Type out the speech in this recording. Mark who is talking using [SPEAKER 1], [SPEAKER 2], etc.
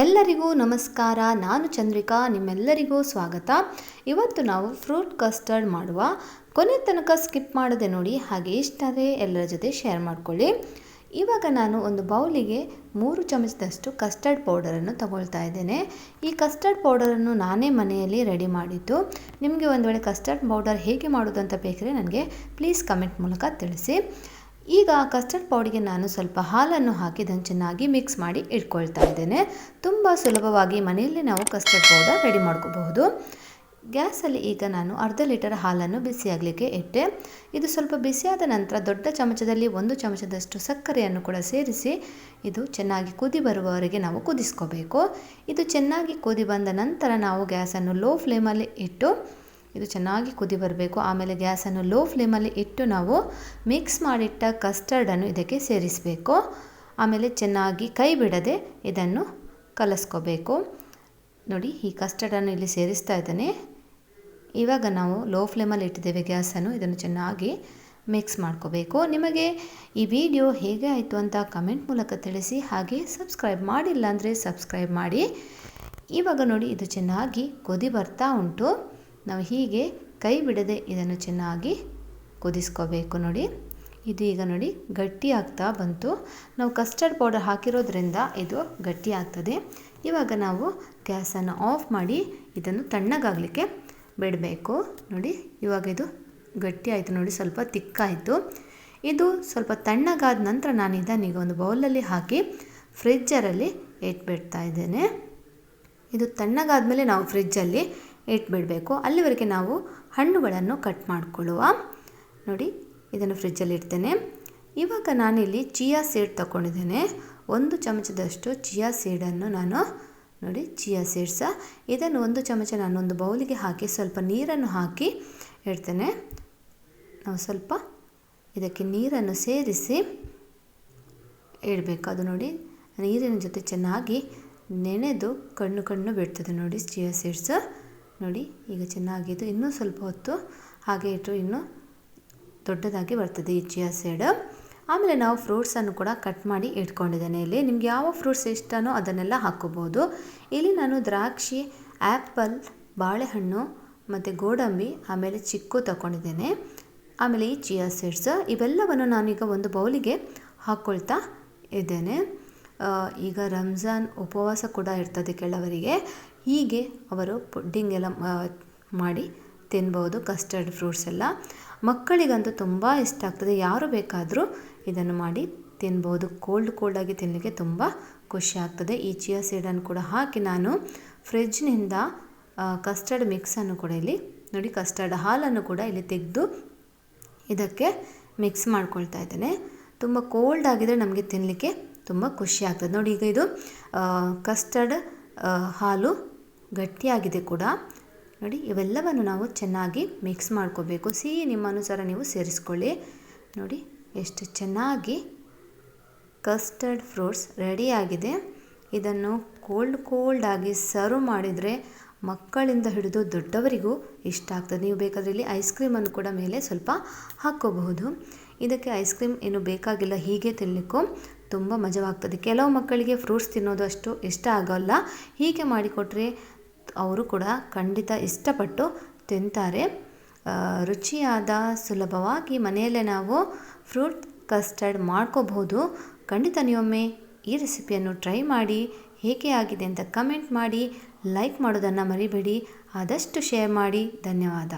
[SPEAKER 1] ಎಲ್ಲರಿಗೂ ನಮಸ್ಕಾರ. ನಾನು ಚಂದ್ರಿಕಾ. ನಿಮ್ಮೆಲ್ಲರಿಗೂ ಸ್ವಾಗತ. ಇವತ್ತು ನಾವು ಫ್ರೂಟ್ ಕಸ್ಟರ್ಡ್ ಮಾಡುವ. ಕೊನೆ ತನಕ ಸ್ಕಿಪ್ ಮಾಡದೆ ನೋಡಿ, ಹಾಗೆ ಇಷ್ಟಾದರೆ ಎಲ್ಲರ ಜೊತೆ ಶೇರ್ ಮಾಡಿಕೊಳ್ಳಿ. ಇವಾಗ ನಾನು ಒಂದು ಬೌಲಿಗೆ ಮೂರು ಚಮಚದಷ್ಟು ಕಸ್ಟರ್ಡ್ ಪೌಡರನ್ನು ತಗೊಳ್ತಾ ಇದ್ದೇನೆ. ಈ ಕಸ್ಟರ್ಡ್ ಪೌಡರನ್ನು ನಾನೇ ಮನೆಯಲ್ಲಿ ರೆಡಿ ಮಾಡಿದ್ದು. ನಿಮಗೆ ಒಂದು ವೇಳೆ ಕಸ್ಟರ್ಡ್ ಪೌಡರ್ ಹೇಗೆ ಮಾಡೋದು ಅಂತ ಬೇಕಾದ್ರೆ ನನಗೆ ಪ್ಲೀಸ್ ಕಮೆಂಟ್ ಮೂಲಕ ತಿಳಿಸಿ. ಈಗ ಕಸ್ಟರ್ಡ್ ಪೌಡಿಗೆ ನಾನು ಸ್ವಲ್ಪ ಹಾಲನ್ನು ಹಾಕಿ ಚೆನ್ನಾಗಿ ಮಿಕ್ಸ್ ಮಾಡಿ ಇಟ್ಕೊಳ್ತಾ ಇದ್ದೇನೆ. ತುಂಬ ಸುಲಭವಾಗಿ ಮನೆಯಲ್ಲೇ ನಾವು ಕಸ್ಟರ್ಡ್ ಪೌಡರ್ ರೆಡಿ ಮಾಡ್ಕೋಬಹುದು. ಗ್ಯಾಸಲ್ಲಿ ಈಗ ನಾನು ಅರ್ಧ ಲೀಟರ್ ಹಾಲನ್ನು ಬಿಸಿಯಾಗಲಿಕ್ಕೆ ಇಟ್ಟೆ. ಇದು ಸ್ವಲ್ಪ ಬಿಸಿಯಾದ ನಂತರ ದೊಡ್ಡ ಚಮಚದಲ್ಲಿ ಒಂದು ಚಮಚದಷ್ಟು ಸಕ್ಕರೆಯನ್ನು ಕೂಡ ಸೇರಿಸಿ ಇದು ಚೆನ್ನಾಗಿ ಕುದಿ ಬರುವವರೆಗೆ ನಾವು ಕುದಿಸ್ಕೋಬೇಕು. ಇದು ಚೆನ್ನಾಗಿ ಕುದಿ ಬಂದ ನಂತರ ನಾವು ಗ್ಯಾಸನ್ನು ಲೋ ಫ್ಲೇಮಲ್ಲಿ ಇಟ್ಟು ಇದು ಚೆನ್ನಾಗಿ ಕುದಿ ಬರಬೇಕು. ಆಮೇಲೆ ಗ್ಯಾಸನ್ನು ಲೋ ಫ್ಲೇಮಲ್ಲಿ ಇಟ್ಟು ನಾವು ಮಿಕ್ಸ್ ಮಾಡಿಟ್ಟ ಕಸ್ಟರ್ಡನ್ನು ಇದಕ್ಕೆ ಸೇರಿಸಬೇಕು. ಆಮೇಲೆ ಚೆನ್ನಾಗಿ ಕೈ ಬಿಡದೆ ಇದನ್ನು ಕಲಸ್ಕೋಬೇಕು. ನೋಡಿ, ಈ ಕಸ್ಟರ್ಡನ್ನು ಇಲ್ಲಿ ಸೇರಿಸ್ತಾ ಇದ್ದೇನೆ. ಇವಾಗ ನಾವು ಲೋ ಫ್ಲೇಮಲ್ಲಿ ಇಟ್ಟಿದ್ದೇವೆ ಗ್ಯಾಸನ್ನು. ಇದನ್ನು ಚೆನ್ನಾಗಿ ಮಿಕ್ಸ್ ಮಾಡ್ಕೋಬೇಕು. ನಿಮಗೆ ಈ ವಿಡಿಯೋ ಹೇಗೆ ಆಯಿತು ಅಂತ ಕಮೆಂಟ್ ಮೂಲಕ ತಿಳಿಸಿ. ಹಾಗೆ ಸಬ್ಸ್ಕ್ರೈಬ್ ಮಾಡಿಲ್ಲ ಅಂದರೆ ಸಬ್ಸ್ಕ್ರೈಬ್ ಮಾಡಿ. ಇವಾಗ ನೋಡಿ, ಇದು ಚೆನ್ನಾಗಿ ಕೊದಿ ಬರ್ತಾ ಉಂಟು. ನಾವು ಹೀಗೆ ಕೈ ಬಿಡದೆ ಇದನ್ನು ಚೆನ್ನಾಗಿ ಕುದಿಸ್ಕೋಬೇಕು ನೋಡಿ. ಇದು ಈಗ ನೋಡಿ ಗಟ್ಟಿ ಆಗ್ತಾ ಬಂತು. ನಾವು ಕಸ್ಟರ್ಡ್ ಪೌಡರ್ ಹಾಕಿರೋದ್ರಿಂದ ಇದು ಗಟ್ಟಿ ಆಗ್ತದೆ. ಇವಾಗ ನಾವು ಗ್ಯಾಸನ್ನು ಆಫ್ ಮಾಡಿ ಇದನ್ನು ತಣ್ಣಗಾಗಲಿಕ್ಕೆ ಬಿಡಬೇಕು. ನೋಡಿ ಇವಾಗ ಇದು ಗಟ್ಟಿ ಆಯಿತು ನೋಡಿ, ಸ್ವಲ್ಪ ತಿಕ್ಕಾಯಿತು. ಇದು ಸ್ವಲ್ಪ ತಣ್ಣಗಾದ ನಂತರ ನಾನು ಇದನ್ನೀಗ ಒಂದು ಬೌಲಲ್ಲಿ ಹಾಕಿ ಫ್ರಿಜ್ಜರಲ್ಲಿ ಇಟ್ಬಿಡ್ತಾ ಇದ್ದೇನೆ. ಇದು ತಣ್ಣಗಾದ ಮೇಲೆ ನಾವು ಫ್ರಿಜ್ಜಲ್ಲಿ ಇಟ್ಬಿಡಬೇಕು. ಅಲ್ಲಿವರೆಗೆ ನಾವು ಹಣ್ಣುಗಳನ್ನು ಕಟ್ ಮಾಡಿಕೊಳ್ಳುವ. ನೋಡಿ, ಇದನ್ನು ಫ್ರಿಜ್ಜಲ್ಲಿ ಇಡ್ತೇನೆ. ಇವಾಗ ನಾನಿಲ್ಲಿ ಚಿಯಾ ಸೀಡ್ ತಗೊಂಡಿದ್ದೇನೆ ಒಂದು ಚಮಚದಷ್ಟು ಚಿಯಾ ಸೀಡನ್ನು ನಾನು, ನೋಡಿ, ಚಿಯಾ ಸೀಡ್ಸ. ಇದನ್ನು ಒಂದು ಚಮಚ ನಾನು ಒಂದು ಬೌಲಿಗೆ ಹಾಕಿ ಸ್ವಲ್ಪ ನೀರನ್ನು ಹಾಕಿ ಇಡ್ತೇನೆ. ನಾವು ಸ್ವಲ್ಪ ಇದಕ್ಕೆ ನೀರನ್ನು ಸೇರಿಸಿ ಇಡಬೇಕು. ಅದು ನೋಡಿ, ನೀರಿನ ಜೊತೆ ಚೆನ್ನಾಗಿ ನೆನೆದು ಕಣ್ಣು ಕಣ್ಣು ಬಿಡ್ತದೆ ನೋಡಿ ಚಿಯಾ ಸೀಡ್ಸ್. ನೋಡಿ, ಈಗ ಚೆನ್ನಾಗಿದ್ದು. ಇನ್ನೂ ಸ್ವಲ್ಪ ಹೊತ್ತು ಹಾಗೆ ಇಟ್ಟರು ಇನ್ನೂ ದೊಡ್ಡದಾಗಿ ಬರ್ತದೆ ಈ ಚಿಯಾ ಸೀಡ್. ಆಮೇಲೆ ನಾವು ಫ್ರೂಟ್ಸನ್ನು ಕೂಡ ಕಟ್ ಮಾಡಿ ಇಟ್ಕೊಂಡಿದ್ದೇನೆ ಇಲ್ಲಿ. ನಿಮ್ಗೆ ಯಾವ ಫ್ರೂಟ್ಸ್ ಇಷ್ಟನೋ ಅದನ್ನೆಲ್ಲ ಹಾಕ್ಕೋಬೋದು ಇಲ್ಲಿ ನಾನು ದ್ರಾಕ್ಷಿ, ಆ್ಯಪಲ್, ಬಾಳೆಹಣ್ಣು ಮತ್ತು ಗೋಡಂಬಿ, ಆಮೇಲೆ ಚಿಕ್ಕು ತಗೊಂಡಿದ್ದೇನೆ ಆಮೇಲೆ ಈ ಚಿಯಾ ಸೀಡ್ಸ್, ಇವೆಲ್ಲವನ್ನು ನಾನೀಗ ಒಂದು ಬೌಲಿಗೆ ಹಾಕ್ಕೊಳ್ತಾ ಇದ್ದೇನೆ. ಈಗ ರಂಜಾನ್ ಉಪವಾಸ ಕೂಡ ಇರ್ತದೆ ಕೆಲವರಿಗೆ. ಹೀಗೆ ಅವರು ಪುಡ್ಡಿಂಗ್ ಎಲ್ಲ ಮಾಡಿ ತಿನ್ಬೋದು ಕಸ್ಟರ್ಡ್ ಫ್ರೂಟ್ಸ್ ಎಲ್ಲ. ಮಕ್ಕಳಿಗಂತೂ ತುಂಬ ಇಷ್ಟ ಆಗ್ತದೆ. ಯಾರು ಬೇಕಾದರೂ ಇದನ್ನು ಮಾಡಿ ತಿನ್ಬೋದು. ಕೋಲ್ಡ್ ಕೋಲ್ಡಾಗಿ ತಿನ್ನಲಿಕ್ಕೆ ತುಂಬ ಖುಷಿ ಆಗ್ತದೆ. ಈ ಚಿಯಾ ಸೀಡನ್ನು ಕೂಡ ಹಾಕಿ ನಾನು ಫ್ರಿಜ್ನಿಂದ ಕಸ್ಟರ್ಡ್ ಮಿಕ್ಸನ್ನು ಕೂಡ ಇಲ್ಲಿ, ನೋಡಿ ಕಸ್ಟರ್ಡ್ ಹಾಲನ್ನು ಕೂಡ ಇಲ್ಲಿ ತೆಗೆದು ಇದಕ್ಕೆ ಮಿಕ್ಸ್ ಮಾಡ್ಕೊಳ್ತಾ ಇದ್ದೇನೆ. ತುಂಬ ಕೋಲ್ಡ್ ಆಗಿದರೆ ನಮಗೆ ತಿನ್ನಲಿಕ್ಕೆ ತುಂಬ ಖುಷಿ ಆಗ್ತದೆ. ನೋಡಿ ಈಗ ಇದು ಕಸ್ಟರ್ಡ್ ಹಾಲು ಗಟ್ಟಿಯಾಗಿದೆ ಕೂಡ. ನೋಡಿ, ಇವೆಲ್ಲವನ್ನು ನಾವು ಚೆನ್ನಾಗಿ ಮಿಕ್ಸ್ ಮಾಡ್ಕೋಬೇಕು. ಸಿಹಿ ನಿಮ್ಮ ಅನುಸಾರ ನೀವು ಸೇರಿಸ್ಕೊಳ್ಳಿ. ನೋಡಿ, ಎಷ್ಟು ಚೆನ್ನಾಗಿ ಕಸ್ಟರ್ಡ್ ಫ್ರೂಟ್ಸ್ ರೆಡಿಯಾಗಿದೆ ಇದನ್ನು ಕೋಲ್ಡ್ ಕೋಲ್ಡಾಗಿ ಸರ್ವ್ ಮಾಡಿದರೆ ಮಕ್ಕಳಿಂದ ಹಿಡಿದು ದೊಡ್ಡವರಿಗೂ ಇಷ್ಟ ಆಗ್ತದೆ. ನೀವು ಬೇಕಾದರೆ ಇಲ್ಲಿ ಐಸ್ ಕ್ರೀಮನ್ನು ಕೂಡ ಮೇಲೆ ಸ್ವಲ್ಪ ಹಾಕ್ಕೋಬಹುದು. ಇದಕ್ಕೆ ಐಸ್ ಕ್ರೀಮ್ ಏನು ಬೇಕಾಗಿಲ್ಲ, ಹೀಗೆ ತಿನ್ನಲಿಕ್ಕೂ ತುಂಬ ಮಜವಾಗ್ತದೆ. ಕೆಲವು ಮಕ್ಕಳಿಗೆ ಫ್ರೂಟ್ಸ್ ತಿನ್ನೋದು ಅಷ್ಟು ಇಷ್ಟ ಆಗೋಲ್ಲ. ಹೀಗೆ ಮಾಡಿಕೊಟ್ರೆ ಅವರು ಕೂಡ ಖಂಡಿತ ಇಷ್ಟಪಟ್ಟು ತಿಂತಾರೆ. ರುಚಿಯಾದ ಸುಲಭವಾಗಿ ಮನೆಯಲ್ಲೇ ನಾವು ಫ್ರೂಟ್ ಕಸ್ಟರ್ಡ್ ಮಾಡ್ಕೋಬಹುದು. ಖಂಡಿತ ನೀವೊಮ್ಮೆ ಈ ರೆಸಿಪಿಯನ್ನು ಟ್ರೈ ಮಾಡಿ ಹೇಗೆ ಆಗಿದೆ ಅಂತ ಕಮೆಂಟ್ ಮಾಡಿ, ಲೈಕ್ ಮಾಡೋದನ್ನು ಮರಿಬೇಡಿ. ಆದಷ್ಟು ಶೇರ್ ಮಾಡಿ. ಧನ್ಯವಾದ.